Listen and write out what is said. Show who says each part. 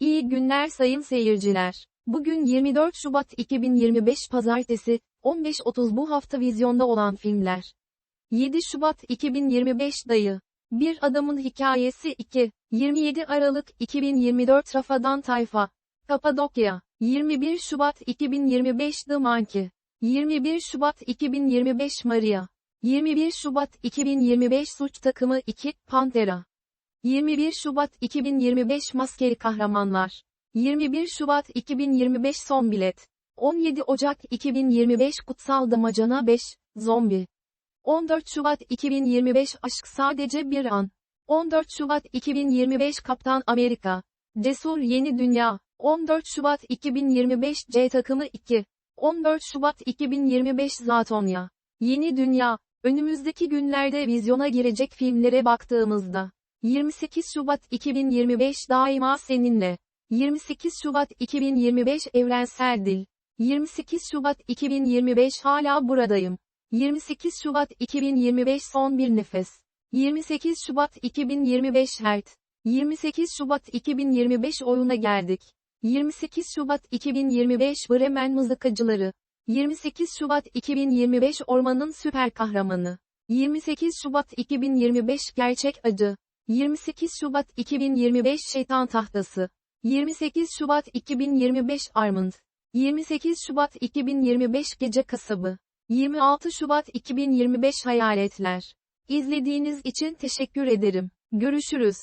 Speaker 1: İyi günler sayın seyirciler. Bugün 24 Şubat 2025 Pazartesi, 15.30 bu hafta vizyonda olan filmler. 7 Şubat 2025 Dayı. Bir Adamın Hikayesi 2. 27 Aralık 2024 Rafadan Tayfa. Kapadokya. 21 Şubat 2025 The Monkey. 21 Şubat 2025 Maria. 21 Şubat 2025 Suç Takımı 2, Pantera. 21 Şubat 2025 Maskeli Kahramanlar. 21 Şubat 2025 Son Bilet. 17 Ocak 2025 Kutsal Damacana 5, Zombi. 14 Şubat 2025 Aşk Sadece Bir An. 14 Şubat 2025 Kaptan Amerika. Cesur Yeni Dünya. 14 Şubat 2025 C Takımı 2. 14 Şubat 2025 Zatonya. Yeni Dünya. Önümüzdeki günlerde vizyona girecek filmlere baktığımızda. 28 Şubat 2025 Daima Seninle. 28 Şubat 2025 Evrensel Dil. 28 Şubat 2025 Hala Buradayım. 28 Şubat 2025 Son Bir Nefes. 28 Şubat 2025 Hert. 28 Şubat 2025 Oyuna Geldik. 28 Şubat 2025 Bremen Mızıkacıları. 28 Şubat 2025 Ormanın Süper Kahramanı. 28 Şubat 2025 Gerçek Acı. 28 Şubat 2025 Şeytan Tahtası. 28 Şubat 2025 Armand. 28 Şubat 2025 Gece Kasabı. 26 Şubat 2025 Hayaletler. İzlediğiniz için teşekkür ederim. Görüşürüz.